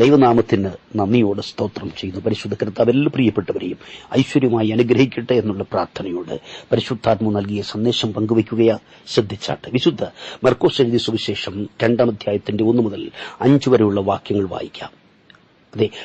ദൈവനാമത്തിന് നന്ദിയോട് സ്തോത്രം ചെയ്യുന്നു പരിശുദ്ധ കർത്താവ് എല്ലാ പ്രിയപ്പെട്ടവരെയും ഐശ്വര്യമായി അനുഗ്രഹിക്കട്ടെ എന്നുള്ള പ്രാർത്ഥനയോട് പരിശുദ്ധാത്മ നൽകിയ സന്ദേശം പങ്കുവയ്ക്കുകയാ. ശ്രദ്ധിച്ചാട്ടെ. വിശുദ്ധ മർക്കോസ് എഴുതി സുവിശേഷം രണ്ടാം അധ്യായത്തിന്റെ ഒന്നു മുതൽ അഞ്ചു വരെയുള്ള വാക്യങ്ങൾ വായിക്കാം.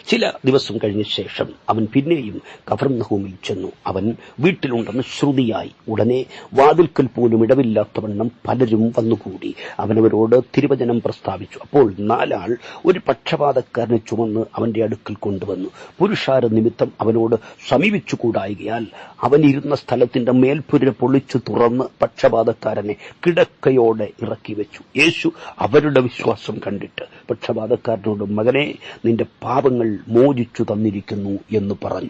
ചില ദിവസം കഴിഞ്ഞ ശേഷം അവൻ പിന്നെയും കഫർനഹൂമിൽ ചെന്നു. അവൻ വീട്ടിലുണ്ടെന്ന് ശ്രുതിയായി. ഉടനെ വാതിൽക്കൽ പോലും ഇടവില്ലാത്തവണ്ണം പലരും വന്നുകൂടി. അവനവരോട് തിരുവചനം പ്രസ്താവിച്ചു. അപ്പോൾ നാലാൾ ഒരു പക്ഷപാതക്കാരനെ ചുമന്ന് അവന്റെ അടുക്കൽ കൊണ്ടുവന്നു. പുരുഷാര നിമിത്തം അവനോട് സമീപിച്ചുകൂടായികയാൽ അവൻ ഇരുന്ന സ്ഥലത്തിന്റെ മേൽപ്പുര പൊളിച്ചു തുറന്ന് പക്ഷപാതക്കാരനെ കിടക്കയോടെ ഇറക്കി വെച്ചു. യേശു അവരുടെ വിശ്വാസം കണ്ടിട്ട് പക്ഷപാതക്കാരനോട് മകനെ നിന്റെ പാപങ്ങൾ മോചിച്ചു തന്നിരിക്കുന്നു എന്ന് പറഞ്ഞു.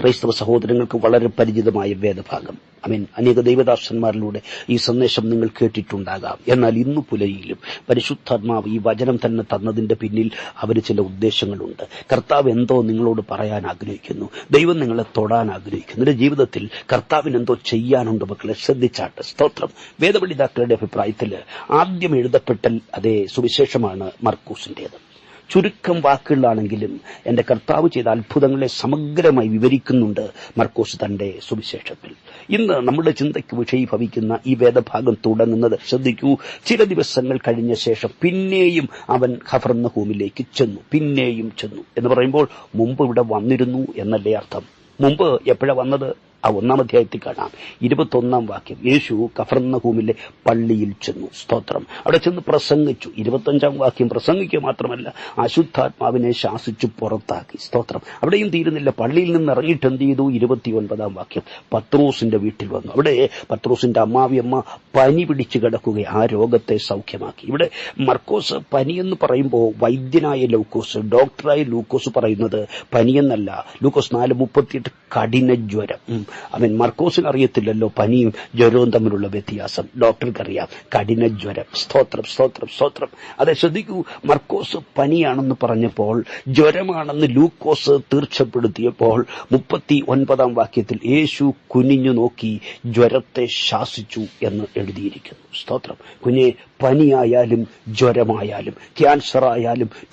ക്രൈസ്തവ സഹോദരങ്ങൾക്ക് വളരെ പരിചിതമായ വേദഭാഗം. ഐ മീൻ അനേക ദൈവദാസന്മാരിലൂടെ ഈ സന്ദേശം നിങ്ങൾ കേട്ടിട്ടുണ്ടാകാം. എന്നാൽ ഇന്നു പുലരിയിലും പരിശുദ്ധാത്മാവ് ഈ വചനം തന്നെ തന്നതിന്റെ പിന്നിൽ അവർ ചില ഉദ്ദേശങ്ങളുണ്ട്. കർത്താവ് എന്തോ നിങ്ങളോട് പറയാൻ ആഗ്രഹിക്കുന്നു. ദൈവം നിങ്ങളെ തൊടാൻ ആഗ്രഹിക്കുന്നു. നിന്റെ ജീവിതത്തിൽ കർത്താവിന് എന്തോ ചെയ്യാനുണ്ട് മക്കളെ? ശ്രദ്ധിച്ചാട്ട്. സ്തോത്രം. വേദപണ്ഡിതാക്കളുടെ അഭിപ്രായത്തിൽ ആദ്യം എഴുതപ്പെട്ടൽ അതേ സുവിശേഷമാണ് മർക്കൂസിന്റേത്. ചുരുക്കം വാക്കുകളാണെങ്കിലും എന്റെ കർത്താവ് ചെയ്ത അത്ഭുതങ്ങളെ സമഗ്രമായി വിവരിക്കുന്നുണ്ട്. മർക്കോസ് തന്റെ സുവിശേഷത്തിൽ. ഇന്ന് നമ്മുടെ ചിന്തയ്ക്ക് വിഷയീഭവിക്കുന്ന ഈ വേദഭാഗം തുടങ്ങുന്നത് ശ്രദ്ധിക്കൂ. ചില ദിവസങ്ങൾ കഴിഞ്ഞ ശേഷം പിന്നെയും അവൻ ഖഫർന്ന ഹൂമിലേക്ക് ചെന്നു. പിന്നെയും ചെന്നു എന്ന് പറയുമ്പോൾ മുമ്പ് ഇവിടെ വന്നിരുന്നു എന്നല്ലേ അർത്ഥം. മുമ്പ് എപ്പോഴാണ് വന്നത്? ആ ഒന്നാം അധ്യായത്തിൽ കാണാം. ഇരുപത്തൊന്നാം വാക്യം. യേശു കഫർന്നഹൂമിലെ പള്ളിയിൽ ചെന്നു. സ്തോത്രം. അവിടെ ചെന്ന് പ്രസംഗിച്ചു. ഇരുപത്തഞ്ചാം വാക്യം പ്രസംഗിക്കുക മാത്രമല്ല അശുദ്ധാത്മാവിനെ ശാസിച്ചു പുറത്താക്കി. സ്തോത്രം. അവിടെയും തീരുന്നില്ല. പള്ളിയിൽ നിന്ന് ഇറങ്ങിയിട്ട് എന്ത് ചെയ്തു? ഇരുപത്തിയൊൻപതാം വാക്യം. പത്രോസിന്റെ വീട്ടിൽ വന്നു. അവിടെ പത്രോസിന്റെ അമ്മാവിയമ്മ പനി പിടിച്ചു കിടക്കുക ആ രോഗത്തെ സൗഖ്യമാക്കി. ഇവിടെ മർക്കോസ് പനിയെന്ന് പറയുമ്പോൾ വൈദ്യനായ ലൂക്കോസ് ഡോക്ടറായ ലൂക്കോസ് പറയുന്നത് പനിയെന്നല്ല ലൂക്കോസ് നാല് മുപ്പത്തിയെട്ട് കഠിന ജ്വരം അവൻ മർക്കോസിന് അറിയത്തില്ലല്ലോ പനിയും ജ്വരവും തമ്മിലുള്ള വ്യത്യാസം. ഡോക്ടർക്കറിയാം കഠിന ജ്വരം. സ്തോത്രം സ്തോത്രം സ്തോത്രം. അതെ ശ്രദ്ധിക്കൂ മർക്കോസ് പനിയാണെന്ന് പറഞ്ഞപ്പോൾ ജ്വരമാണെന്ന് ലൂക്കോസ് തീർച്ചപ്പെടുത്തിയപ്പോൾ മുപ്പത്തി ഒൻപതാം വാക്യത്തിൽ യേശു കുനിഞ്ഞു നോക്കി ജ്വരത്തെ ശാസിച്ചു എന്ന് എഴുതിയിരിക്കുന്നു. സ്തോത്രം. കുഞ്ഞെ പനിയായാലും ജ്വരമായാലും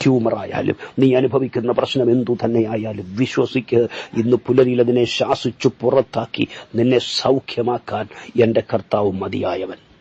ട്യൂമർ ആയാലും നീ അനുഭവിക്കുന്ന പ്രശ്നം എന്തു തന്നെയായാലും വിശ്വസിക്ക്. ഇന്ന് പുലരിയിൽ അതിനെ ശാസിച്ചു പുറത്താക്കി നിന്നെ സൗഖ്യമാക്കാൻ എന്റെ കർത്താവ് മതിയായവൻ.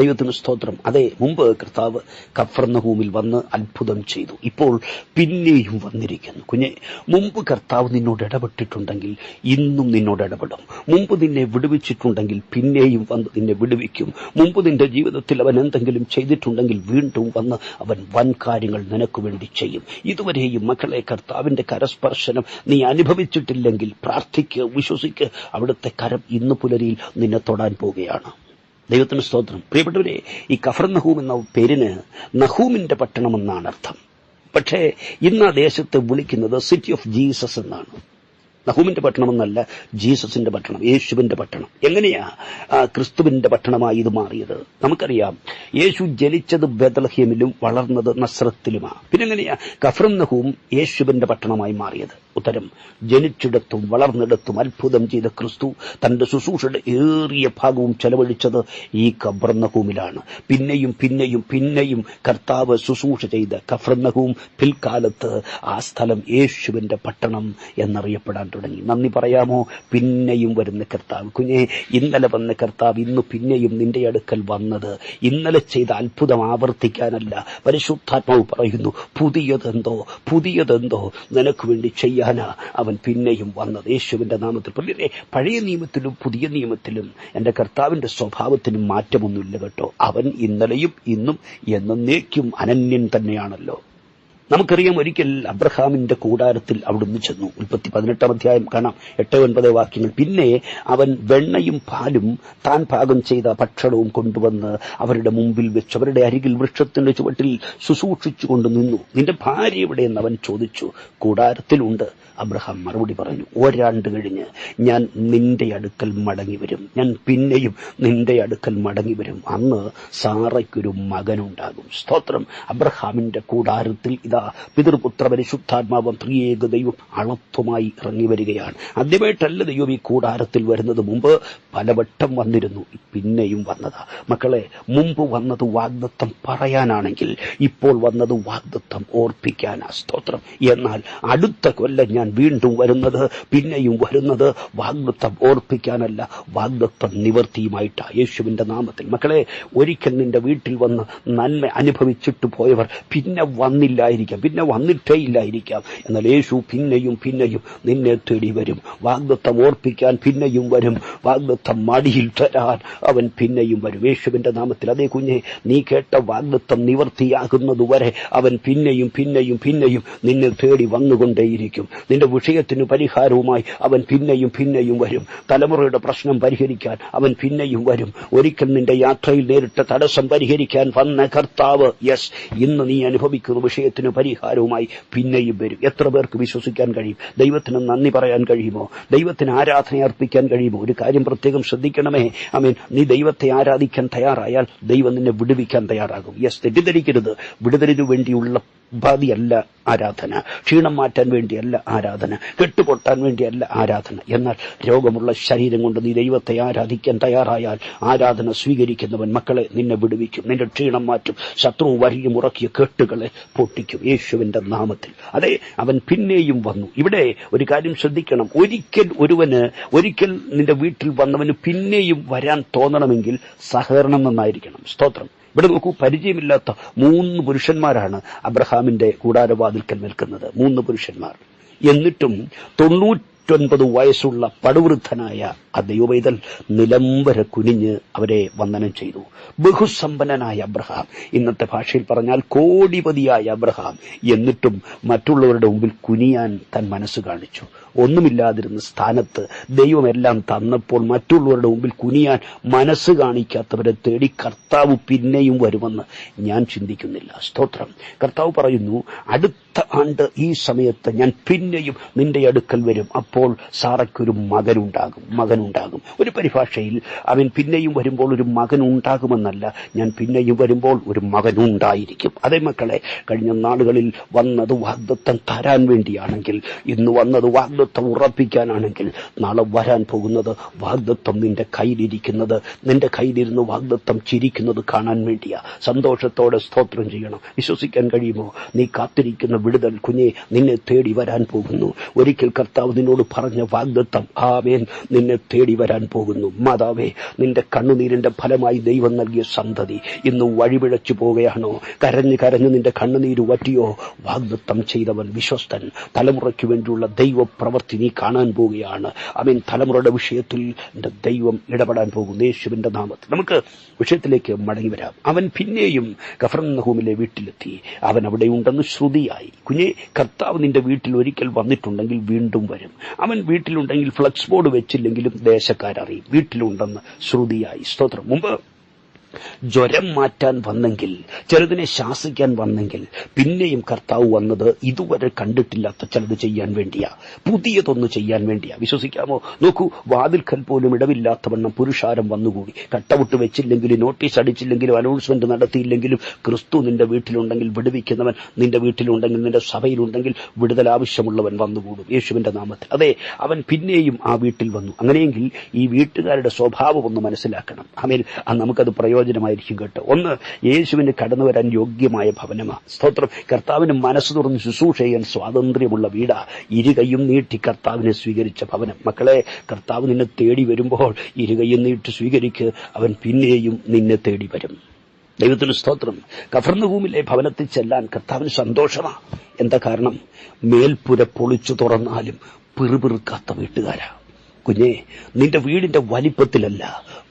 ദൈവത്തിന് സ്തോത്രം. അതെ മുമ്പ് കർത്താവ് കഫർന്നഹൂമിൽ വന്ന് അത്ഭുതം ചെയ്തു. ഇപ്പോൾ പിന്നെയും വന്നിരിക്കുന്നു. കുഞ്ഞെ മുമ്പ് കർത്താവ് നിന്നോട് ഇടപെട്ടിട്ടുണ്ടെങ്കിൽ ഇന്നും നിന്നോട് ഇടപെടും. മുമ്പ് നിന്നെ വിടുവിച്ചിട്ടുണ്ടെങ്കിൽ പിന്നെയും വന്ന് നിന്നെ വിടുവിക്കും. മുമ്പ് നിന്റെ ജീവിതത്തിൽ അവൻ എന്തെങ്കിലും ചെയ്തിട്ടുണ്ടെങ്കിൽ വീണ്ടും വന്ന് അവൻ വൻ കാര്യങ്ങൾ നിനക്ക് വേണ്ടി ചെയ്യും. ഇതുവരെയും മക്കളെ കർത്താവിന്റെ കരസ്പർശനം നീ അനുഭവിച്ചിട്ടില്ലെങ്കിൽ പ്രാർത്ഥിക്കുക വിശ്വസിക്കുക അവിടുത്തെ കരം ഇന്ന് പുലരിയിൽ നിന്നെ തൊടാൻ പോവുകയാണ്. ദൈവത്തിന് സ്തോത്രം. പ്രിയപ്പെട്ടവരെ ഈ കഫർ നഹൂം എന്ന പേരിന് നഹൂമിന്റെ പട്ടണം എന്നാണ് അർത്ഥം. പക്ഷേ ഇന്ന് ആ ദേശത്ത് വിളിക്കുന്നത് സിറ്റി ഓഫ് ജീസസ് എന്നാണ്. നഹൂമിന്റെ പട്ടണമെന്നല്ല ജീസസിന്റെ പട്ടണം യേശുവിന്റെ പട്ടണം. എങ്ങനെയാ ക്രിസ്തുവിന്റെ പട്ടണമായി ഇത് മാറിയത്? നമുക്കറിയാം യേശു ജനിച്ചത് ബദൽഹേമിലും വളർന്നത് നസ്രത്തിലുമാണ് പിന്നെങ്ങനെയാ കഫറും നഹൂം യേശുവിന്റെ പട്ടണമായി മാറിയത്? ഉത്തരം. ജനിച്ചിടത്തും വളർന്നിടത്തും അത്ഭുതം ചെയ്ത ക്രിസ്തു തന്റെ ശുശ്രൂഷയുടെ ഏറിയ ഭാഗവും ചെലവഴിച്ചത് ഈ കബ്രന്നഹൂമിലാണ്. പിന്നെയും പിന്നെയും പിന്നെയും കർത്താവ് ശുശ്രൂഷ ചെയ്ത കഫ്രന്നഹൂം പിൽക്കാലത്ത് ആ സ്ഥലം യേശുവിന്റെ പട്ടണം എന്നറിയപ്പെടാൻ തുടങ്ങി. നന്ദി പറയാമോ? പിന്നെയും വരുന്ന കർത്താവ്. കുഞ്ഞെ ഇന്നലെ വന്ന കർത്താവ് ഇന്ന് പിന്നെയും നിന്റെ അടുക്കൽ വന്നത് ഇന്നലെ ചെയ്ത അത്ഭുതം ആവർത്തിക്കാനല്ല. പരിശുദ്ധാത്മാവ് പറയുന്നു പുതിയതെന്തോ പുതിയതെന്തോ നിനക്ക് വേണ്ടി ചെയ്യാനാ അവൻ പിന്നെയും വന്നത്. യേശുവിന്റെ നാമത്തിൽ പ്രിയരെ പഴയ നിയമത്തിലും പുതിയ നിയമത്തിലും എന്റെ കർത്താവിന്റെ സ്വഭാവത്തിനും മാറ്റമൊന്നുമില്ല കേട്ടോ. അവൻ ഇന്നലെയും ഇന്നും എന്നേക്കും അനന്യൻ തന്നെയാണല്ലോ. നമുക്കറിയാം ഒരിക്കൽ അബ്രഹാമിന്റെ കൂടാരത്തിൽ അവിടുന്ന് ചെന്നു. ഉൽപ്പത്തി പതിനെട്ടാം അധ്യായം കാണാം. എട്ട് ഒൻപത് വാക്യങ്ങൾ. പിന്നെ അവൻ വെണ്ണയും പാലും താൻ പാകം ചെയ്ത ഭക്ഷണവും കൊണ്ടുവന്ന് അവരുടെ മുമ്പിൽ വെച്ച്. അവരുടെ അരികിൽ വൃക്ഷത്തിന്റെ ചുവട്ടിൽ ശുശ്രൂഷിച്ചുകൊണ്ട് നിന്നു. നിന്റെ ഭാര്യ എവിടെയെന്ന് അവൻ ചോദിച്ചു. കൂടാരത്തിലുണ്ട്. അബ്രഹാം മറുപടി പറഞ്ഞു ഒരാണ്ട് കഴിഞ്ഞ് ഞാൻ നിന്റെ അടുക്കൽ മടങ്ങി വരും. ഞാൻ പിന്നെയും നിന്റെ അടുക്കൽ മടങ്ങി വരും. അന്ന് സാറയ്ക്കൊരു മകനുണ്ടാകും. സ്തോത്രം. അബ്രഹാമിന്റെ കൂടാരത്തിൽ ഇതാ പിതൃപുത്ര പരിശുദ്ധാത്മാവം ത്രിയേക ദൈവം അളത്വമായി ഇറങ്ങി വരികയാണ്. ആദ്യമായിട്ടല്ല ദൈവം ഈ കൂടാരത്തിൽ വരുന്നത്. മുമ്പ് പലവട്ടം വന്നിരുന്നു. പിന്നെയും വന്നതാ. മക്കളെ മുമ്പ് വന്നത് വാഗ്ദത്തം പറയാനാണെങ്കിൽ ഇപ്പോൾ വന്നത് വാഗ്ദത്തം ഓർപ്പിക്കാനാ. സ്തോത്രം. എന്നാൽ അടുത്ത കൊല്ലം ഞാൻ വീണ്ടും വരുന്നത് പിന്നെയും വരുന്നത് വാഗ്ദത്തം ഓർപ്പിക്കാനല്ല വാഗ്ദത്തം നിവർത്തിയുമായിട്ട് യേശുവിന്റെ നാമത്തിൽ. മക്കളെ ഒരിക്കൽ നിന്റെ വീട്ടിൽ വന്ന് നന്മ അനുഭവിച്ചിട്ട് പോയവർ പിന്നെ വന്നില്ലായിരിക്കാം പിന്നെ വന്നിട്ടേ ഇല്ലായിരിക്കാം. എന്നാൽ യേശു പിന്നെയും പിന്നെയും നിന്നെ തേടി വരും. വാഗ്ദത്തം ഓർപ്പിക്കാൻ പിന്നെയും വരും. വാഗ്ദത്തം മടിയിൽ തരാൻ അവൻ പിന്നെയും വരും. യേശുവിന്റെ നാമത്തിൽ അതേ കുഞ്ഞെ നീ കേട്ട വാഗ്ദത്തം നിവർത്തിയാകുന്നതുവരെ അവൻ പിന്നെയും പിന്നെയും പിന്നെയും നിന്നെ തേടി വന്നുകൊണ്ടേയിരിക്കും. നിന്റെ വിഷയത്തിന് പരിഹാരവുമായി അവൻ പിന്നെയും പിന്നെയും വരും. തലമുറയുടെ പ്രശ്നം പരിഹരിക്കാൻ അവൻ പിന്നെയും വരും. ഒരിക്കൽ നിന്റെ യാത്രയിൽ നേരിട്ട തടസ്സം പരിഹരിക്കാൻ വന്ന കർത്താവ് യെസ് ഇന്ന് നീ അനുഭവിക്കുന്ന വിഷയത്തിന് പരിഹാരവുമായി പിന്നെയും വരും. എത്ര പേർക്ക് വിശ്വസിക്കാൻ കഴിയും? ദൈവത്തിന് നന്ദി പറയാൻ കഴിയുമോ? ദൈവത്തിന് ആരാധന അർപ്പിക്കാൻ കഴിയുമോ? ഒരു കാര്യം പ്രത്യേകം ശ്രദ്ധിക്കണമേ. ഐ മീൻ നീ ദൈവത്തെ ആരാധിക്കാൻ തയ്യാറായാൽ ദൈവം നിന്നെ വിടുവിക്കാൻ തയ്യാറാകും. യെസ് തെറ്റിദ്ധരിക്കരുത്. വിടുതലിനു വേണ്ടിയുള്ള ഉപാധിയല്ല ആരാധന. ക്ഷീണം മാറ്റാൻ വേണ്ടിയല്ല ആരാധന. കെട്ടുപൊട്ടാൻ വേണ്ടിയല്ല ആരാധന. എന്നാൽ രോഗമുള്ള ശരീരം കൊണ്ട് നീ ദൈവത്തെ ആരാധിക്കാൻ തയ്യാറായാൽ ആരാധന സ്വീകരിക്കുന്നവൻ മക്കളെ നിന്നെ വിടുവിക്കും. നിന്റെ ക്ഷീണം മാറ്റും. ശത്രു വരിയും ഉറക്കിയ കെട്ടുകളെ പൊട്ടിക്കും. യേശുവിന്റെ നാമത്തിൽ. അതെ അവൻ പിന്നെയും വന്നു. ഇവിടെ ഒരു കാര്യം ശ്രദ്ധിക്കണം. ഒരിക്കൽ ഒരുവന് ഒരിക്കൽ നിന്റെ വീട്ടിൽ വന്നവന് പിന്നെയും വരാൻ തോന്നണമെങ്കിൽ സഹകരണം നന്നായിരിക്കണം. സ്തോത്രം. ഇവിടെ നോക്കൂ പരിചയമില്ലാത്ത മൂന്ന് പുരുഷന്മാരാണ് അബ്രഹാമിന്റെ കൂടാരവാതിൽക്കൽ നിൽക്കുന്നത്. മൂന്ന് പുരുഷന്മാർ. എന്നിട്ടും തൊണ്ണൂറ്റൊൻപത് വയസ്സുള്ള പടുവൃദ്ധനായ ആ ദൈവവൈതൽ നിലംബര കുനിഞ്ഞ് അവരെ വന്ദനം ചെയ്തു. ബഹുസമ്പന്നനായ അബ്രഹാം. ഇന്നത്തെ ഭാഷയിൽ പറഞ്ഞാൽ കോടിപതിയായ അബ്രഹാം. എന്നിട്ടും മറ്റുള്ളവരുടെ മുമ്പിൽ കുനിയാൻ തൻ മനസ്സ് കാണിച്ചു. ഒന്നുമില്ലാതിരുന്ന സ്ഥാനത്ത് ദൈവമെല്ലാം തന്നപ്പോൾ മറ്റുള്ളവരുടെ മുമ്പിൽ കുനിയാൻ മനസ്സ് കാണിക്കാത്തവരെ തേടി കർത്താവ് പിന്നെയും വരുമെന്ന് ഞാൻ ചിന്തിക്കുന്നില്ല. സ്തോത്രം. കർത്താവ് പറയുന്നു അടുത്ത ആണ്ട് ഈ സമയത്ത് ഞാൻ പിന്നെയും നിന്റെ അടുക്കൽ വരും. അപ്പോൾ സാറയ്ക്കൊരു മകനുണ്ടാകും മകനുണ്ടാകും. ഒരു പരിഭാഷയിൽ അവൻ പിന്നെയും വരുമ്പോൾ ഒരു മകനുണ്ടാകുമെന്നല്ല ഞാൻ പിന്നെയും വരുമ്പോൾ ഒരു മകനുണ്ടായിരിക്കും. അതേ മക്കളെ കഴിഞ്ഞ നാളുകളിൽ വന്നത് വാഗ്ദത്തം തരാൻ വേണ്ടിയാണെങ്കിൽ ഇന്ന് വന്നത് വാഗ്ദത്തം ഉറപ്പിക്കാനാണെങ്കിൽ നാളെ വരാൻ പോകുന്നത് വാഗ്ദത്വം നിന്റെ കയ്യിലിരിക്കുന്നത് നിന്റെ കയ്യിലിരുന്ന് വാഗ്ദത്വം ചിരിക്കുന്നത് കാണാൻ വേണ്ടിയാ. സന്തോഷത്തോടെ സ്തോത്രം ചെയ്യണം. വിശ്വസിക്കാൻ കഴിയുമോ? നീ കാത്തിരിക്കുന്ന വിടുതൽ കുഞ്ഞെ നിന്നെ തേടി വരാൻ പോകുന്നു. ഒരിക്കൽ കർത്താവ് നിന്നോട് പറഞ്ഞ വാഗ്ദത്വം ആവേൻ നിന്നെ തേടി വരാൻ പോകുന്നു. മാതാവേ നിന്റെ കണ്ണുനീരിന്റെ ഫലമായി ദൈവം നൽകിയ സന്തതി ഇന്ന് വഴിപിഴച്ചു പോവുകയാണോ? കരഞ്ഞു കരഞ്ഞു നിന്റെ കണ്ണുനീര് വറ്റിയോ? വാഗ്ദത്വം ചെയ്തവൻ വിശ്വസ്തൻ. തലമുറയ്ക്ക് വേണ്ടിയുള്ള ദൈവപ്രവർത്തി നീ കാണാൻ പോവുകയാണ്. അവൻ തലമുറയുടെ വിഷയത്തിൽ എന്റെ ദൈവം ഇടപെടാൻ പോകുന്നു. യേശുവിന്റെ നാമത്തിൽ നമുക്ക് വിഷയത്തിലേക്ക് മടങ്ങി വരാം. അവൻ പിന്നെയും കഫർന്നഹൂമിലെ വീട്ടിലെത്തി. അവൻ അവിടെ ഉണ്ടെന്ന് ശ്രുതിയായി. കുഞ്ഞെ കർത്താവ് നിന്റെ വീട്ടിൽ ഒരിക്കൽ വന്നിട്ടുണ്ടെങ്കിൽ വീണ്ടും വരും. അവൻ വീട്ടിലുണ്ടെങ്കിൽ ഫ്ലക്സ് ബോർഡ് വെച്ചില്ലെങ്കിലും ദേശക്കാരറിയും. വീട്ടിലുണ്ടെന്ന് ശ്രുതിയായി. സ്തോത്രം. മുമ്പ് ജ്വരം മാറ്റാൻ വന്നെങ്കിൽ ചിലതിനെ ശാസിക്കാൻ വന്നെങ്കിൽ പിന്നെയും കർത്താവ് വന്നത് ഇതുവരെ കണ്ടിട്ടില്ലാത്ത ചിലത് ചെയ്യാൻ വേണ്ടിയാ. പുതിയതൊന്ന് ചെയ്യാൻ വേണ്ടിയാ. വിശ്വസിക്കാമോ? നോക്കൂ വാതിൽക്കൽ പോലും ഇടവില്ലാത്തവണ്ണം പുരുഷാരം വന്നുകൂടി. കട്ടവിട്ട് വെച്ചില്ലെങ്കിലും നോട്ടീസ് അടിച്ചില്ലെങ്കിലും അനൗൺസ്മെന്റ് നടത്തിയില്ലെങ്കിലും ക്രിസ്തു നിന്റെ വീട്ടിലുണ്ടെങ്കിൽ വിടുവിക്കുന്നവൻ നിന്റെ വീട്ടിലുണ്ടെങ്കിൽ നിന്റെ സഭയിലുണ്ടെങ്കിൽ വിടുതൽ ആവശ്യമുള്ളവൻ വന്നുകൂടും. യേശുവിന്റെ നാമത്തിൽ. അതെ അവൻ പിന്നെയും ആ വീട്ടിൽ വന്നു. അങ്ങനെയെങ്കിൽ ഈ വീട്ടുകാരുടെ സ്വഭാവം ഒന്ന് മനസ്സിലാക്കണം. ആമേൽ നമുക്കത് പ്രയോജനമായിരിക്കും കേട്ടോ. ഒന്ന് യേശുവിന് കടന്നു വരാൻ യോഗ്യമായ ഭവനമാണ് സ്തോത്രം. കർത്താവിന് മനസ്സ് തുറന്ന് ശുശ്രൂഷ ചെയ്യാൻ സ്വാതന്ത്ര്യമുള്ള വീടാ. ഇരുകയും നീട്ടി കർത്താവിനെ സ്വീകരിച്ച ഭവനം. മക്കളെ കർത്താവ് നിന്നെ തേടി വരുമ്പോൾ ഇരുകയും നീട്ടി സ്വീകരിക്ക്. അവൻ പിന്നെയും നിന്നെ തേടി വരും. ദൈവത്തിന് സ്തോത്രം. കഫർന്നുഭൂമിലെ ഭവനത്തിൽ ചെല്ലാൻ കർത്താവിന് സന്തോഷമാ. എന്താ കാരണം? മേൽപ്പുര പൊളിച്ചു തുറന്നാലും പിറുപിറുക്കാത്ത വീട്ടുകാരാ. കുഞ്ഞെ നിന്റെ വീടിന്റെ വലിപ്പത്തിലല്ല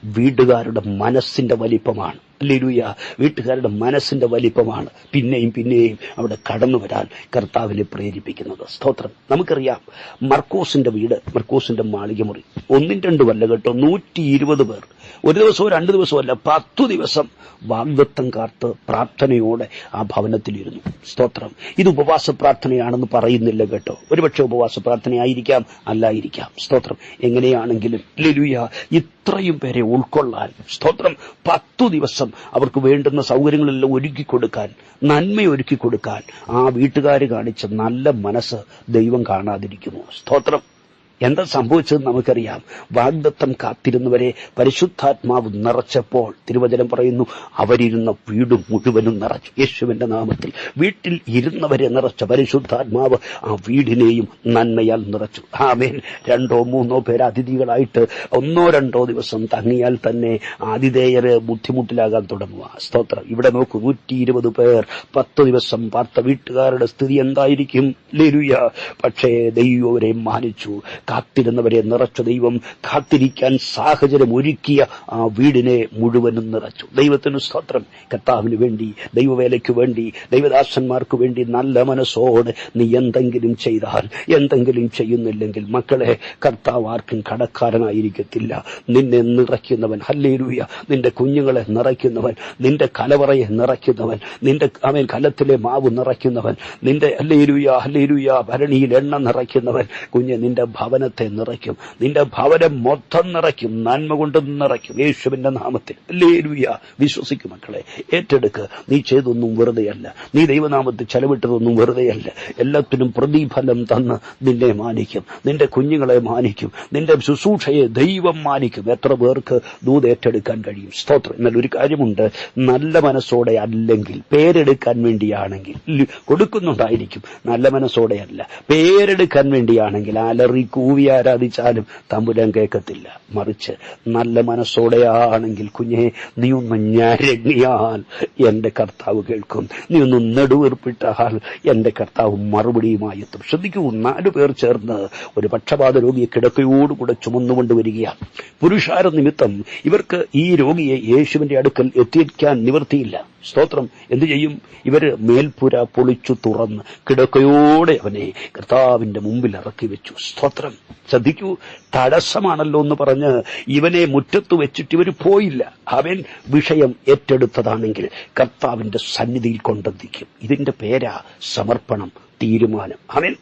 വീടുകാരുടെ മനസ്സിന്റെ വലിപ്പമാണ്. ലിരുയ വീട്ടുകാരുടെ മനസ്സിന്റെ വലിപ്പമാണ്. പിന്നെയും പിന്നെയും അവിടെ കടന്നു വരാൻ കർത്താവിനെ പ്രേരിപ്പിക്കുന്നത്. സ്തോത്രം. നമുക്കറിയാം മർക്കോസിന്റെ വീട് മർക്കോസിന്റെ മാളികമുറി. ഒന്നും രണ്ടുമല്ല കേട്ടോ നൂറ്റി ഇരുപത് പേർ. ഒരു ദിവസമോ രണ്ട് ദിവസമോ അല്ല പത്തു ദിവസം വാഗ്ദത്തം കാർത്ത് പ്രാർത്ഥനയോടെ ആ ഭവനത്തിലിരുന്നു. സ്തോത്രം. ഇത് ഉപവാസ പ്രാർത്ഥനയാണെന്ന് പറയുന്നില്ല കേട്ടോ. ഒരുപക്ഷെ ഉപവാസ പ്രാർത്ഥനയായിരിക്കാം അല്ലായിരിക്കാം. സ്തോത്രം. എങ്ങനെയാണെങ്കിലും ലിലുയ ഇത്രയും പേരെ ഉൾക്കൊള്ളാൻ. സ്തോത്രം. പത്തു ദിവസം അവർക്ക് വേണ്ടുന്ന സൗകര്യങ്ങളെല്ലാം ഒരുക്കി കൊടുക്കാൻ നന്മ ഒരുക്കി കൊടുക്കാൻ ആ വീട്ടുകാർ കാണിച്ച നല്ല മനസ്സ് ദൈവം കാണാതിരിക്കുന്നു സ്തോത്രം. എന്താ സംഭവിച്ചത് നമുക്കറിയാം. വാഗ്ദത്തം കാത്തിരുന്നവരെ പരിശുദ്ധാത്മാവ് നിറച്ചപ്പോൾ തിരുവചനം പറയുന്നു അവരിരുന്ന വീട് മുഴുവനും നിറച്ചു. യേശുവിന്റെ നാമത്തിൽ വീട്ടിൽ ഇരുന്നവരെ നിറച്ച പരിശുദ്ധാത്മാവ് ആ വീടിനെയും നന്മയാൽ നിറച്ചു. ആമേൻ. രണ്ടോ മൂന്നോ പേര് അതിഥികളായിട്ട് ഒന്നോ രണ്ടോ ദിവസം തങ്ങിയാൽ തന്നെ ആതിഥേയര് ബുദ്ധിമുട്ടിലാകാൻ തുടങ്ങുക. സ്തോത്രം. ഇവിടെ നോക്കൂ നൂറ്റി ഇരുപത് പേർ. പത്ത് ദിവസം പാർത്ത വീട്ടുകാരുടെ സ്ഥിതി എന്തായിരിക്കും? ലെരുയ പക്ഷേ ദൈവരെ മാനിച്ചു. കാത്തിരുന്നവരെ നിറച്ച ദൈവം. കാത്തിരിക്കാൻ സാഹചര്യം ഒരുക്കിയ ആ വീടിനെ മുഴുവനും നിറച്ചു. ദൈവത്തിന് സ്തോത്രം. കർത്താവിന് വേണ്ടി ദൈവവേലയ്ക്ക് വേണ്ടി ദൈവദാസന്മാർക്ക് വേണ്ടി നല്ല മനസ്സോടെ നീ എന്തെങ്കിലും ചെയ്താൽ എന്തെങ്കിലും ചെയ്യുന്നില്ലെങ്കിൽ മക്കളെ കർത്താവ് ആർക്കും കടക്കാരനായിരിക്കത്തില്ല. നിന്നെ നിറയ്ക്കുന്നവൻ ഹല്ലേലൂയ നിന്റെ കുഞ്ഞുങ്ങളെ നിറയ്ക്കുന്നവൻ നിന്റെ കലവറയെ നിറയ്ക്കുന്നവൻ നിന്റെ അവൻ കലത്തിലെ മാവ് നിറയ്ക്കുന്നവൻ നിന്റെ ഹല്ലേലൂയ ഹല്ലേലൂയ ഭരണിയിൽ എണ്ണ നിറയ്ക്കുന്നവൻ. കുഞ്ഞ് നിന്റെ ഭവനത്തെ നിറയ്ക്കും. നിന്റെ ഭവനം മൊത്തം നിറയ്ക്കും. നന്മ കൊണ്ട് നിറയ്ക്കും. യേശുവിന്റെ നാമത്തിൽ. ഹല്ലേലൂയ. വിശ്വസിക്കും മക്കളെ. ഏറ്റെടുക്ക്. നീ ചെയ്തൊന്നും വെറുതെയല്ല. നീ ദൈവനാമത്തിൽ ചെലവിട്ടതൊന്നും വെറുതെയല്ല. എല്ലാത്തിനും പ്രതിഫലം തന്ന് നിന്നെ മാനിക്കും. നിന്റെ കുഞ്ഞുങ്ങളെ മാനിക്കും. നിന്റെ ശുശ്രൂഷയെ ദൈവം മാനിക്കും. എത്ര പേർക്ക് ദൂത് ഏറ്റെടുക്കാൻ കഴിയും? സ്തോത്രം. എന്നാൽ ഒരു കാര്യമുണ്ട്. നല്ല മനസ്സോടെ അല്ലെങ്കിൽ പേരെടുക്കാൻ വേണ്ടിയാണെങ്കിൽ കൊടുക്കുന്നുണ്ടായിരിക്കും നല്ല മനസ്സോടെയല്ല. പേരെടുക്കാൻ വേണ്ടിയാണെങ്കിൽ അലറി കൂവി ആരാധിച്ചാലും തമ്പുരാൻ കേൾക്കത്തില്ല. മറിച്ച് നല്ല മനസ്സോടെയാണെങ്കിൽ കുഞ്ഞെ നീ ഒന്ന് ഞരങ്ങിയാൽ എന്റെ കർത്താവ് കേൾക്കും. നീ ഒന്ന് നെടുവേർപ്പിട്ടാൽ എന്റെ കർത്താവ് മറുപടിയുമായി എത്തും. ശ്രദ്ധിക്കൂ നാലു പേർ ചേർന്ന് ഒരു പക്ഷപാത രോഗിയെ കിടക്കയോടുകൂടെ ചുമന്നുകൊണ്ട് വരികയാണ് പുരുഷാര നിമിത്തം ഇവർക്ക് ഈ രോഗിയെ യേശുവിന്റെ അടുക്കൽ എത്തിക്കാൻ നിവർത്തിയില്ല സ്തോത്രം. എന്തു ചെയ്യും? ഇവർ മേൽപ്പുര പൊളിച്ചു തുറന്ന് കിടക്കയോടെ അവനെ കർത്താവിന്റെ മുമ്പിൽ ഇറക്കി വെച്ചു. സ്തോത്രം. ശ്രദ്ധിക്കൂ തടസ്സമാണല്ലോ എന്ന് പറഞ്ഞ് ഇവനെ മുറ്റത്ത് വെച്ചിട്ട് ഇവർ പോയില്ല. അവൻ വിഷയം ഏറ്റെടുത്തതാണെങ്കിൽ കർത്താവിന്റെ സന്നിധിയിൽ കൊണ്ടെത്തിക്കും. ഇതിന്റെ പേരാ സമർപ്പണം തീരുമാനം. അവൻ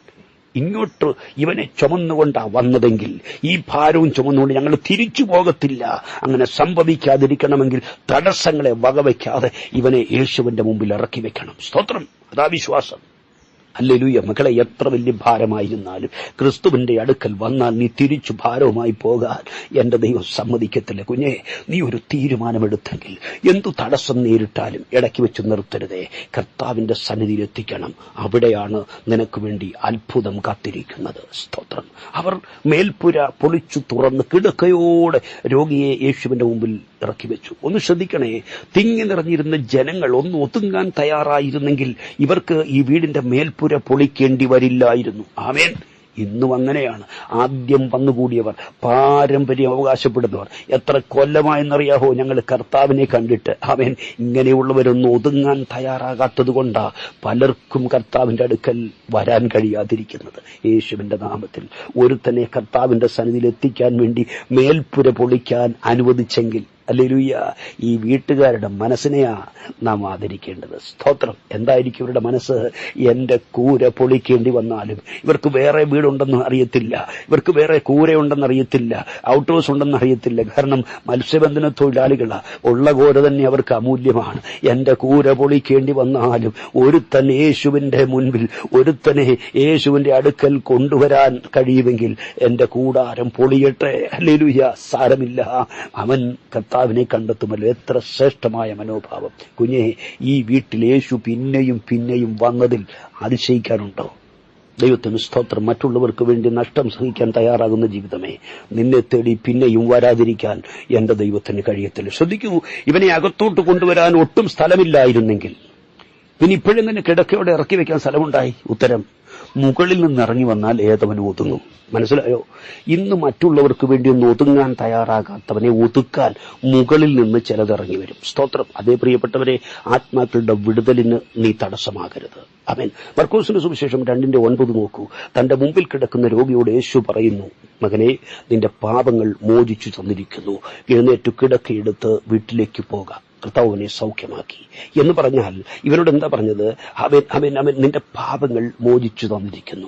ഇങ്ങോട്ട് ഇവനെ ചുമന്നുകൊണ്ടാ വന്നതെങ്കിൽ ഈ ഭാരവും ചുമന്നുകൊണ്ട് ഞങ്ങൾ തിരിച്ചു പോകത്തില്ല. അങ്ങനെ സംഭവിക്കാതിരിക്കണമെങ്കിൽ തടസ്സങ്ങളെ വകവയ്ക്കാതെ ഇവനെ യേശുവിന്റെ മുമ്പിൽ ഇറക്കി വെക്കണം. സ്തോത്രം. അതാ വിശ്വാസം. അല്ലെലൂയ മക്കളെ എത്ര വലിയ ഭാരമായിരുന്നാലും ക്രിസ്തുവിന്റെ അടുക്കൽ വന്നാൽ നീ തിരിച്ചു ഭാരവുമായി പോകാൻ എന്റെ ദൈവം സമ്മതിക്കത്തില്ല. കുഞ്ഞെ നീ ഒരു തീരുമാനമെടുത്തെങ്കിൽ എന്തു തടസ്സം നേരിട്ടാലും ഇടയ്ക്ക് വെച്ച് നിർത്തരുതേ. കർത്താവിന്റെ സന്നിധിയിൽ എത്തിക്കണം. അവിടെയാണ് നിനക്ക് വേണ്ടി അത്ഭുതം കാത്തിരിക്കുന്നത്. സ്തോത്രം. അവർ മേൽപ്പുര പൊളിച്ചു തുറന്ന് കിടക്കയോടെ രോഗിയെ യേശുവിന്റെ മുമ്പിൽ ഇറക്കി വെച്ചു ഒന്ന് ശ്രദ്ധിക്കണേ തിങ്ങി നിറഞ്ഞിരുന്ന ജനങ്ങൾ ഒന്ന് ഒതുങ്ങാൻ തയ്യാറായിരുന്നെങ്കിൽ ഇവർക്ക് ഈ വീടിന്റെ മേൽപ്പുര പൊളിക്കേണ്ടി വരില്ലായിരുന്നു. ആമേൻ. ഇന്നും അങ്ങനെയാണ്. ആദ്യം വന്നുകൂടിയവർ പാരമ്പര്യം അവകാശപ്പെടുന്നവർ. എത്ര കൊല്ലമായെന്നറിയാഹോ ഞങ്ങൾ കർത്താവിനെ കണ്ടിട്ട്. അവൻ ഇങ്ങനെയുള്ളവരൊന്നും ഒതുങ്ങാൻ തയ്യാറാകാത്തത് കൊണ്ടാ പലർക്കും കർത്താവിന്റെ അടുക്കൽ വരാൻ കഴിയാതിരിക്കുന്നത്. യേശുവിന്റെ നാമത്തിൽ ഒരുത്തനെ കർത്താവിന്റെ സന്നിധിയിൽ എത്തിക്കാൻ വേണ്ടി മേൽപ്പുര പൊളിക്കാൻ അനുവദിച്ചെങ്കിൽ അല്ലെലുയ്യ ഈ വീട്ടുകാരുടെ മനസ്സിനെയാ നാം ആദരിക്കേണ്ടത്. സ്തോത്രം. എന്തായിരിക്കും ഇവരുടെ മനസ്സ്? എന്റെ കൂര പൊളിക്കേണ്ടി വന്നാലും ഇവർക്ക് വേറെ വീടുണ്ടെന്ന് അറിയത്തില്ല. ഇവർക്ക് വേറെ കൂരയുണ്ടെന്ന് അറിയത്തില്ല. ഔട്ട് ഹൗസ് ഉണ്ടെന്ന് അറിയത്തില്ല. കാരണം മത്സ്യബന്ധന തൊഴിലാളികളാ. ഉള്ള കൂര തന്നെ അവർക്ക് അമൂല്യമാണ്. എന്റെ കൂര പൊളിക്കേണ്ടി വന്നാലും ഒരുത്തൻ യേശുവിന്റെ മുൻപിൽ ഒരുത്തനെ യേശുവിന്റെ അടുക്കൽ കൊണ്ടുവരാൻ കഴിയുമെങ്കിൽ എന്റെ കൂടാരം പൊളിയട്ടെ. അല്ലെ സാരമില്ല. അവൻ കർത്താവിനെ കണ്ടെത്തുമല്ലോ. എത്ര ശ്രേഷ്ഠമായ മനോഭാവം. കുഞ്ഞെ ഈ വീട്ടിൽ യേശു പിന്നെയും പിന്നെയും വന്നതിൽ അതിശയിക്കാനുണ്ടോ? ദൈവത്തിന് സ്തോത്രം. മറ്റുള്ളവർക്ക് വേണ്ടി നഷ്ടം സഹിക്കാൻ തയ്യാറാകുന്ന ജീവിതമേ. നിന്നെ തേടി പിന്നെയും വരാതിരിക്കാൻ എന്റെ ദൈവത്തിന് കഴിയത്തില്ല. ശ്രദ്ധിക്കൂ ഇവനെ അകത്തോട്ട് കൊണ്ടുവരാൻ ഒട്ടും സ്ഥലമില്ലായിരുന്നെങ്കിൽ. പിന്നെ ഇപ്പോഴെങ്ങനെ കിടക്കയോടെ ഇറക്കി വെക്കാൻ സ്ഥലമുണ്ടായി? ഉത്തരം മുകളിൽ നിന്ന് ഇറങ്ങി വന്നാൽ ഏതവൻ ഒതുങ്ങും? മനസ്സിലായോ? ഇന്ന് മറ്റുള്ളവർക്ക് വേണ്ടി ഒന്ന് ഒതുങ്ങാൻ തയ്യാറാകാത്തവനെ ഒതുക്കാൻ മുകളിൽ നിന്ന് ചിലതിറങ്ങി വരും. സ്തോത്രം. അതേ പ്രിയപ്പെട്ടവരെ ആത്മാക്കളുടെ വിടുതലിന് നീ തടസ്സമാകരുത്. അവൻ മർക്കോസിന്റെ സുവിശേഷം രണ്ടിന്റെ ഒൻപത് നോക്കൂ. തന്റെ മുമ്പിൽ കിടക്കുന്ന രോഗിയോട് യേശു പറയുന്നു മകനെ നിന്റെ പാപങ്ങൾ മോചിച്ചു തന്നിരിക്കുന്നു. എഴുന്നേറ്റു കിടക്കയെടുത്ത് വീട്ടിലേക്ക് പോകാം. കർത്താവ് അവനെ സൗഖ്യമാക്കി എന്ന് പറഞ്ഞാൽ ഇവരോട് എന്താ പറഞ്ഞത്? അവൻ അവൻ അവൻ നിന്റെ പാപങ്ങൾ മോചിച്ചു തന്നിരിക്കുന്നു.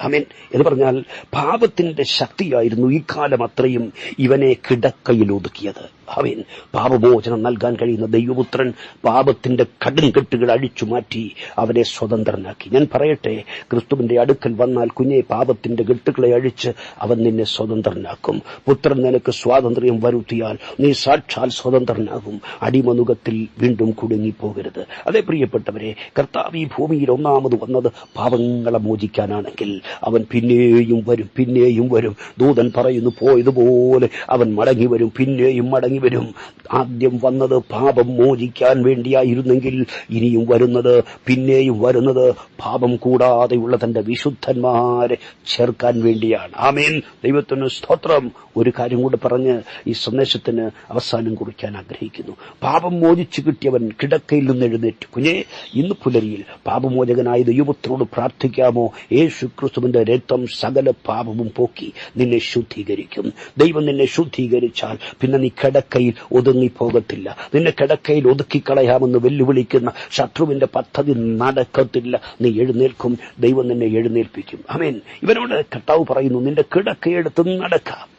അമേൻ എന്ന് പറഞ്ഞാൽ പാപത്തിന്റെ ശക്തിയായിരുന്നു ഈ കാലം അത്രയും ഇവനെ കിടക്കയിൽ ഒതുക്കിയത്. അവൻ പാപമോചനം നൽകാൻ കഴിയുന്ന ദൈവപുത്രൻ പാപത്തിന്റെ കടുംകെട്ടുകൾ അഴിച്ചു മാറ്റി അവനെ സ്വതന്ത്രനാക്കി. ഞാൻ പറയട്ടെ ക്രിസ്തുവിന്റെ അടുക്കൽ വന്നാൽ കുഞ്ഞെ പാപത്തിന്റെ കെട്ടുകളെ അഴിച്ച് അവൻ നിന്നെ സ്വതന്ത്രനാക്കും. പുത്രൻ നിനക്ക് സ്വാതന്ത്ര്യം വരുത്തിയാൽ നീ സാക്ഷാൽ സ്വതന്ത്രനാകും. അടിമനുഖത്തിൽ വീണ്ടും കുടുങ്ങിപ്പോകരുത്. അതെ പ്രിയപ്പെട്ടവരെ കർത്താവ് ഈ ഭൂമിയിൽ ഒന്നാമത് വന്നത് പാപങ്ങളെ മോചിക്കാനാണെങ്കിൽ അവൻ പിന്നെയും വരും പിന്നെയും വരും. ദൂതൻ പറയുന്നു പോയതുപോലെ അവൻ മടങ്ങി വരും പിന്നെയും മടങ്ങി വരും ആദ്യം വന്നത് പാപം മോചിക്കാൻ വേണ്ടിയായിരുന്നെങ്കിൽ ഇനിയും വരുന്നത് പിന്നെയും വരുന്നത് പാപം കൂടാതെയുള്ള തന്റെ വിശുദ്ധന്മാരെ ചേർക്കാൻ വേണ്ടിയാണ്. ആമേൻ. ദൈവത്തിന് സ്തോത്രം. ഒരു കാര്യം കൂടെ പറഞ്ഞ് ഈ സന്ദേശത്തിന് അവസാനം കുറിക്കാൻ ആഗ്രഹിക്കുന്നു. പാപം മോചിച്ചു കിട്ടിയവൻ കിടക്കയിൽ നിന്ന് എഴുന്നേറ്റ്. കുഞ്ഞെ ഇന്ന് പുലരിയിൽ പാപമോചകനായ ദൈവത്തിനോട് പ്രാർത്ഥിക്കാമോ? യേശു ക്രിസ്തുവിന്റെ രക്തം സകല പാപവും പോക്കി നിന്നെ ശുദ്ധീകരിക്കും. ദൈവം നിന്നെ ശുദ്ധീകരിച്ചാൽ പിന്നെ നീ കിടക്കയിൽ ഒതുങ്ങിപ്പോകത്തില്ല നിന്നെ കിടക്കയിൽ ഒതുക്കിക്കളയാമെന്ന് വെല്ലുവിളിക്കുന്ന ശത്രുവിന്റെ പദ്ധതി നടക്കത്തില്ല. നീ എഴുന്നേൽക്കും. ദൈവം നിന്നെ എഴുന്നേൽപ്പിക്കും. അമേൻ ഇവനോട് കർത്താവ് പറയുന്നു നിന്റെ കിടക്കയെടുത്ത് നടക്കാം.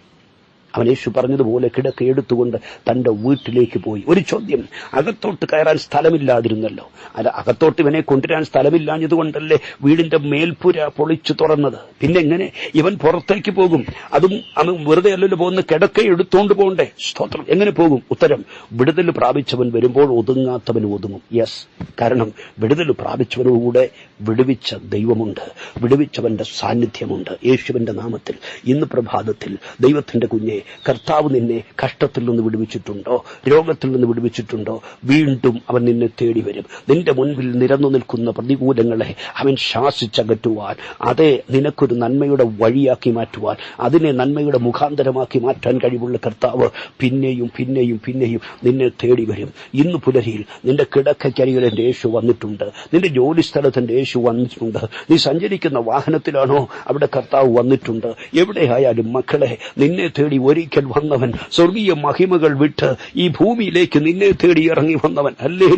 അവൻ യേശു പറഞ്ഞതുപോലെ കിടക്ക എടുത്തുകൊണ്ട് തന്റെ വീട്ടിലേക്ക് പോയി. ഒരു ചോദ്യം അകത്തോട്ട് കയറാൻ സ്ഥലമില്ലാതിരുന്നല്ലോ. അല്ല അകത്തോട്ട് ഇവനെ കൊണ്ടുവരാൻ സ്ഥലമില്ലാഞ്ഞതുകൊണ്ടല്ലേ വീടിന്റെ മേൽപ്പുര പൊളിച്ചു തുറന്നത്? പിന്നെ എങ്ങനെ ഇവൻ പുറത്തേക്ക് പോകും? അതും അവൻ വെറുതെ അല്ലല്ലോ പോകുന്ന കിടക്ക എടുത്തോണ്ട് പോകണ്ടേ? സ്തോത്രം. എങ്ങനെ പോകും? ഉത്തരം വിടുതൽ പ്രാപിച്ചവൻ വരുമ്പോൾ ഒതുങ്ങാത്തവൻ ഒതുങ്ങും. യെസ് കാരണം വിടുതൽ പ്രാപിച്ചവനുകൂടെ വിടുവിച്ച ദൈവമുണ്ട്. വിടുവിച്ചവന്റെ സാന്നിധ്യമുണ്ട്. യേശുവിന്റെ നാമത്തിൽ ഇന്ന് പ്രഭാതത്തിൽ ദൈവത്തിന്റെ കുഞ്ഞെ കർത്താവ് നിന്നെ കഷ്ടത്തിൽ നിന്ന് വിടുവിച്ചിട്ടുണ്ടോ? രോഗത്തിൽ നിന്ന് വിടുവിച്ചിട്ടുണ്ടോ? വീണ്ടും അവൻ നിന്നെ തേടി വരും. നിന്റെ മുൻപിൽ നിരന്നു നിൽക്കുന്ന പ്രതികൂലങ്ങളെ അവൻ ശാസിച്ചകറ്റുവാൻ അതെ നിനക്കൊരു നന്മയുടെ വഴിയാക്കി മാറ്റുവാൻ അതിനെ നന്മയുടെ മുഖാന്തരമാക്കി മാറ്റാൻ കഴിവുള്ള കർത്താവ് പിന്നെയും പിന്നെയും പിന്നെയും നിന്നെ തേടി വരും. ഇന്ന് പുലരിയിൽ നിന്റെ കിടക്കക്കരികിലെ യേശു വന്നിട്ടുണ്ട്. നിന്റെ ജോലി സ്ഥലത്ത് എന്റെ യേശു വന്നിട്ടുണ്ട്. നീ സഞ്ചരിക്കുന്ന വാഹനത്തിലാണോ അവിടെ കർത്താവ് വന്നിട്ടുണ്ട്? എവിടെയായാലും മക്കളെ നിന്നെ തേടി ഒരിക്കൽ വന്നവൻ സ്വർഗീയ മഹിമകൾ വിട്ട് ഈ ഭൂമിയിലേക്ക് നിന്നെ തേടി ഇറങ്ങി വന്നവൻ. അല്ലേ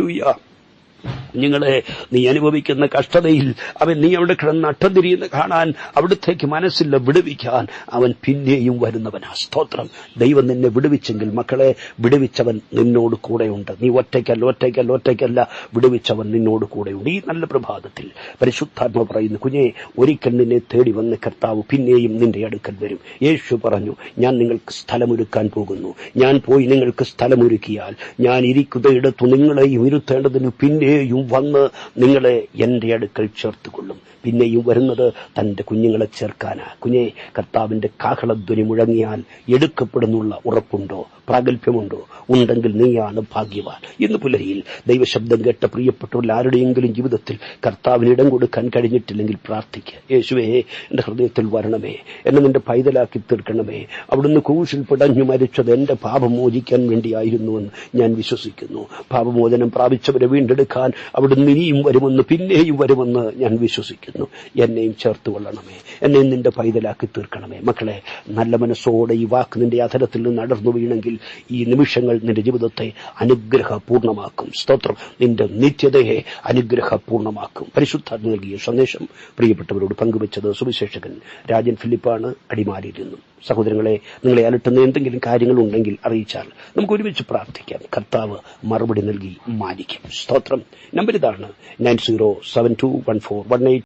കുഞ്ഞുങ്ങളെ നീ അനുഭവിക്കുന്ന കഷ്ടതയിൽ അവൻ നീ അവിടെ കിടന്ന് അട്ടം കാണാൻ അവിടത്തേക്ക് മനസ്സില്ല വിടുവിക്കാൻ. അവൻ പിന്നെയും വരുന്നവനാ. സ്തോത്രം. ദൈവം നിന്നെ വിടുവിച്ചെങ്കിൽ മക്കളെ വിടുവിച്ചവൻ നിന്നോട് കൂടെയുണ്ട്. നീ ഒറ്റയ്ക്കല്ല ഒറ്റയ്ക്കല്ല ഒറ്റയ്ക്കല്ല. വിടുവിച്ചവൻ നിന്നോട് കൂടെയുണ്ട്. ഈ നല്ല പ്രഭാതത്തിൽ പരിശുദ്ധാത്മ പറയുന്നു കുഞ്ഞെ ഒരിക്കൽ നിന്നെ തേടി വന്ന കർത്താവ് പിന്നെയും നിന്റെ അടുക്കൽ വരും. യേശു പറഞ്ഞു ഞാൻ നിങ്ങൾക്ക് സ്ഥലമൊരുക്കാൻ പോകുന്നു. ഞാൻ പോയി നിങ്ങൾക്ക് സ്ഥലമൊരുക്കിയാൽ ഞാൻ ഇരിക്കുന്നയിടത്തു നിങ്ങളെയും ഇരുത്തേണ്ടതിന് പിന്നെയും വന്ന് നിങ്ങളെ എന്റെ അടുക്കൽ ചേർത്തുകൊള്ളും. പിന്നെയും വരുന്നത് തന്റെ കുഞ്ഞുങ്ങളെ ചേർക്കാനാ. കുഞ്ഞെ കർത്താവിന്റെ കാഹളധ്വനി മുഴങ്ങിയാൽ എടുക്കപ്പെടുന്നുള്ള ഉറപ്പുണ്ടോ? പ്രാഗൽഭ്യമുണ്ടോ? ഉണ്ടെങ്കിൽ നീയാണ് ഭാഗ്യവാൻ. ഇന്ന് പുലരിയിൽ ദൈവശബ്ദം കേട്ട പ്രിയപ്പെട്ടവരിൽ ആരുടെയെങ്കിലും ജീവിതത്തിൽ കർത്താവിന് ഇടം കൊടുക്കാൻ കഴിഞ്ഞിട്ടില്ലെങ്കിൽ പ്രാർത്ഥിക്കുക യേശുവേ എന്റെ ഹൃദയത്തിൽ വരണമേ. എന്നെ നിന്റെ പൈതലാക്കി തീർക്കണമേ. അവിടുന്ന് കൂശിൽ പിടഞ്ഞു മരിച്ചത് എന്റെ പാപം മോചിക്കാൻ വേണ്ടിയായിരുന്നുവെന്ന് ഞാൻ വിശ്വസിക്കുന്നു. പാപമോചനം പ്രാപിച്ചവരെ വീണ്ടെടുക്കാൻ അവിടുന്ന് ഇനിയും വരുമെന്ന് പിന്നെയും വരുമെന്ന് ഞാൻ വിശ്വസിക്കുന്നു. എന്നെയും ചേർത്ത് കൊള്ളണമേ. എന്നെയും നിന്റെ പൈതലാക്കി തീർക്കണമേ. മക്കളെ നല്ല മനസ്സോടെ ഈ വാക്ക് നിന്റെ അധരത്തിൽ നിന്ന് അടർന്നു വീണെങ്കിൽ ഈ നിമിഷങ്ങൾ നിന്റെ ജീവിതത്തെ അനുഗ്രഹപൂർണമാക്കും. സ്തോത്രം. നിന്റെ നിത്യതയെ അനുഗ്രഹപൂർണമാക്കും. പരിശുദ്ധ നൽകിയ സന്ദേശം പ്രിയപ്പെട്ടവരോട് പങ്കുവച്ചത് സുവിശേഷകൻ രാജൻ ഫിലിപ്പാണ് അടിമാലിയിൽ നിന്നും സഹോദരങ്ങളെ നിങ്ങളെ അലട്ടുന്ന എന്തെങ്കിലും കാര്യങ്ങൾ ഉണ്ടെങ്കിൽ അറിയിച്ചാൽ നമുക്ക് ഒരുമിച്ച് പ്രാർത്ഥിക്കാം. കർത്താവ് മറുപടി നൽകി മാനിക്കും. സ്തോത്രം. നമ്പർ ഇതാണ് nine zero seven two one four one eight